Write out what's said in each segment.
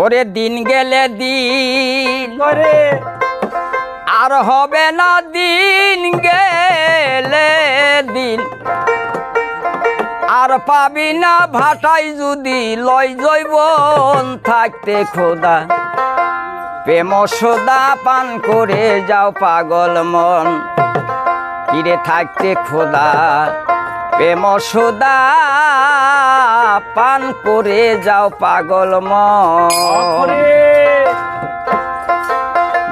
ওরে দিন গেলে দিন করে আর হবে না দিন গেলে দিন আর পাবি না ভাটাই যদি লয় জৈবন থাকতে খোদা প্রেম সোদা পান করে যাও পাগল মন কিরে থাকতে খোদা প্রেম সোদা পান করে যাও পাগল মন।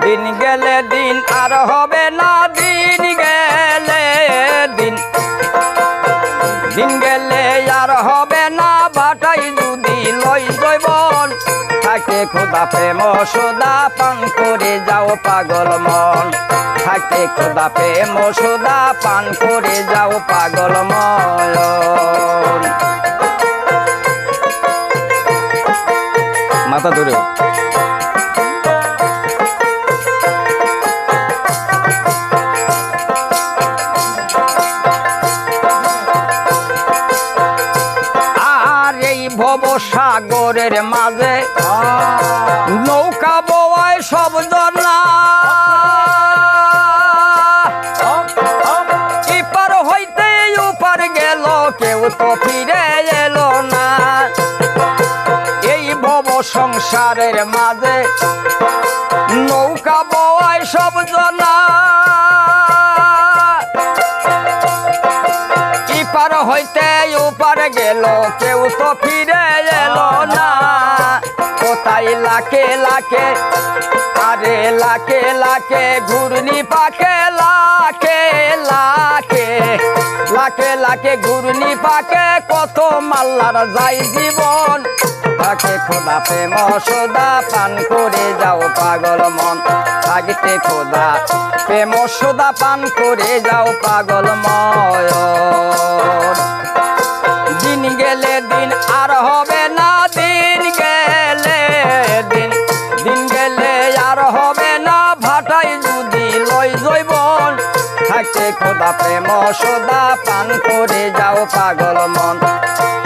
দিন গেলে দিন আর হবে না দিন গেলে দিন। দিন গেলে আর হবে না ভাটাই যদি লই জৈবন। থাকে খোদা প্রেম সোদা পান করে যাও পাগল মন। থাকে খোদা প্রেম সোদা পান করে যাও পাগল মন মাথা ধরে। ভব সাগরের মাঝে নৌকা বোয়ায় সব জনা তো ফিরে এলো না। এই ভব সংসারের মাঝে নৌকা বোয়ায় সব জনা। ইপার হইতে উপার গেল, কেউ তো ফিরে এলো না। কোথায় লাখে লাখে, আরে লাখে লাখে ঘূর্ণি পাকে লাখে লাখে ঘুরনি পাকে, কত মাল্লার যাই জীবন। তাকে খোদা প্রেম, সদা পান করে যাও পাগল মন। থাকতে খোদা প্রেম, সদা পান করে যাও পাগল ময় দিন গেলে দিন আর হবে থাকতে খোদা প্রেম, সদা পান করে যাও পাগল মন।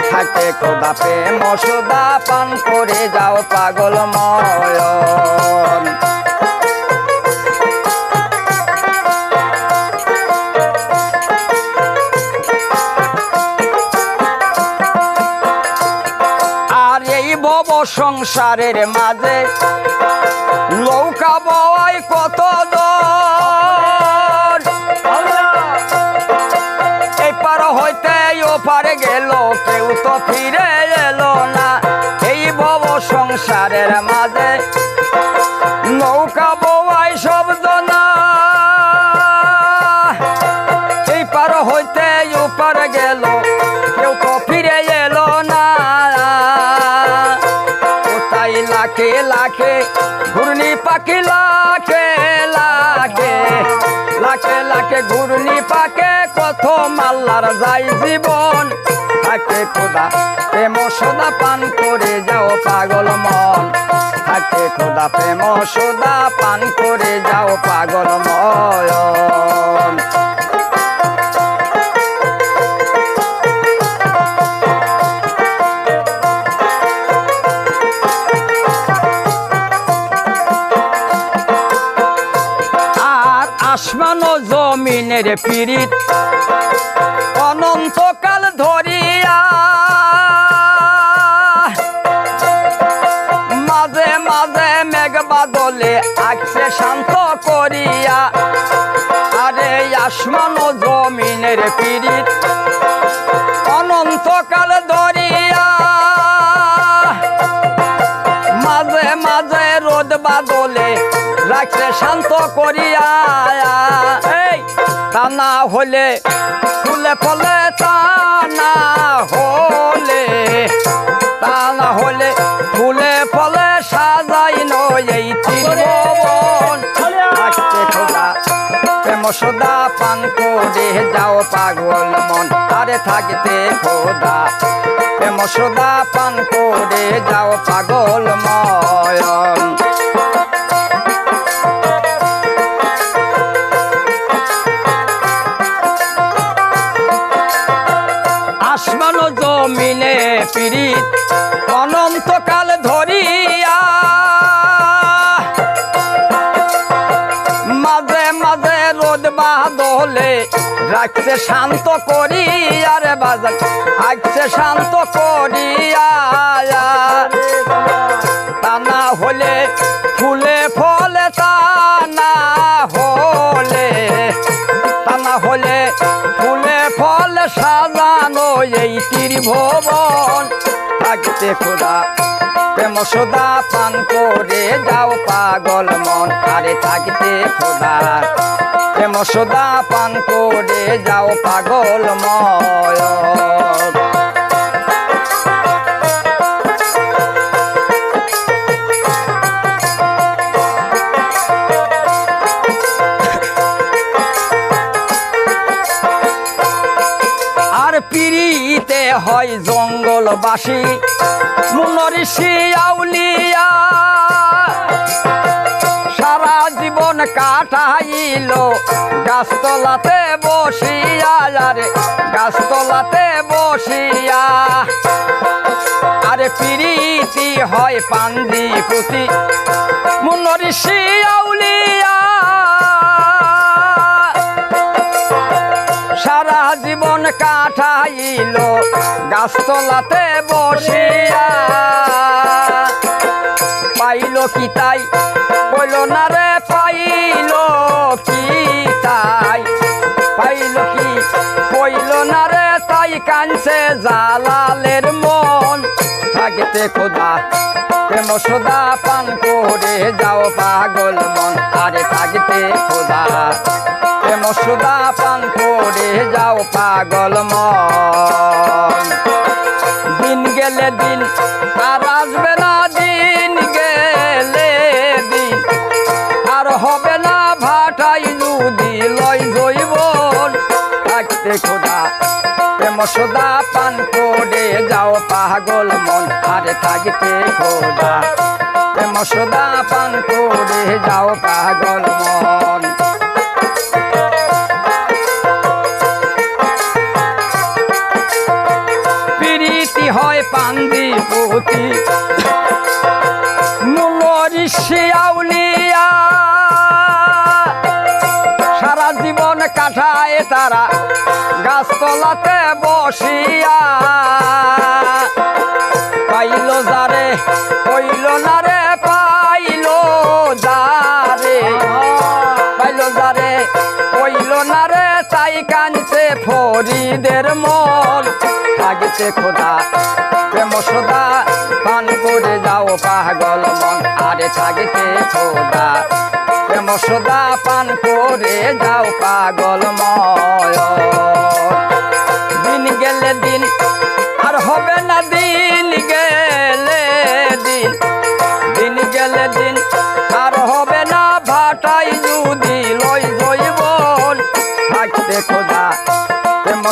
থাকতে খোদা প্রেম, সদা পান করে যাও পাগল ময়ন আর এই ভব সংসারের মাঝে নৌকা বয় কত এপার হইতে ওপার গেল, কেউ তো ফিরে এলো না। এই ভব সংসারের মাঝে নৌকা বওয়াই সব জনা এই পার হইতে গেল, কেউ তো ফিরে এলো না। কোথায় লাখে লাখে ঘূর্ণি পাখি, লাখে লাখে লাখে লাখে ঘূর্ণি কত মাল্লার যাই জীবন, থাকে খোদা, প্রেম সদা পান করে যাও পাগল মন। থাকে খোদা, প্রেম সদা পান করে যাও পাগল ময়ন জমিনের পিরিত অনন্তকাল ধরিয়া মাঝে মাঝে মেঘ বাদলে আঁকছে শান্ত করিয়া। আরে আসমান জমিনের পিরিত অনন্তকাল ধরিয়া। মাঝে মাঝে রোদ বাদলে রাখছে শান্ত করিয়া। তা না হলে ফুলে ফলে তা না হলে তা না হলে ফুলে ফলে সাজাই নয় এই ত্রিভুবন। থাকতে খোদা প্রেম সদা পান করে যাও পাগল মন আরে থাকতে খোদা প্রেম সদা পান করে যাও পাগল ময়ন পীড়িত অনন্তকাল ধরিয়া মাঝে মাঝে রোদ বাদলে রাখছে শান্ত করিয়া রে বাজার রাখছে শান্ত করিয়া। তা না হলে ফুলে ফলে, তা না হলে, তা না হলে ফুলে ফলে সাজানো এই ত্রিভুবন থাকতে খোদা। প্রেম সদা পান করে যাও পাগল মন, আরে থাকতে খোদা। প্রেম সদা পান করে যাও পাগল ময় জঙ্গলবাসী মুনরিষি, আউলিয়া, সারা জীবন কাটাইল। গাছতলাতে বসিয়া, আরে গাছতলাতে বসিয়া। আরে পিড়িতি হয় পান্দি পুতি। মুনরিষি, আউলিয়া সারা জীবন কাটাইল, গাছতলাতে বসিয়া। পাইল কি তাই? বইল না রে, পাইল কি তাই? পাইল কি? কইল না রে, তাই কানছে জালালের মন। থাকতে খোদা প্রেম সদা পান করে যাও পাগল মন, আরে থাকতে খোদা প্রেম সদা পান করে যাও পাগল মন। দিন গেলে দিন, আর আসবে না দিন গেলে দিন। আর হবে না ভাটাই যদি লয় সদা পান করে যাও পাগল মন, আরে থাকতে খোদা। সদা পান করে যাও পাগল মন। প্রীতি হয় পান্দি পুতি সারা জীবন কাটায় তারা। গাছতলাতে বসিয়া। পাইল যারে, কইল না রে, পাইল যারে। পাইল যারে, কইল না রে, তাই কানছে ফরিদের মন। থাকিতে খোদা, প্রেম সদা, পান করে যাও পাগল মন। আরে থাকিতে খোদা। সদা পান করে যাও পাগল ময় দিন গেলে দিন, আর হবে না দিন গেলে দিন। দিন গেলে দিন, আর হবে না ভাটাই যদি লই জৈবন থাকতে খোদা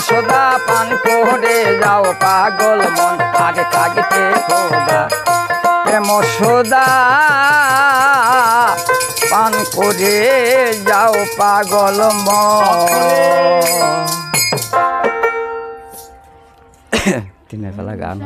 সদা পান করে যাও পাগল মন আরে থাকতে খোদা পান করে যাও পাগল ম তিনে বেলা গান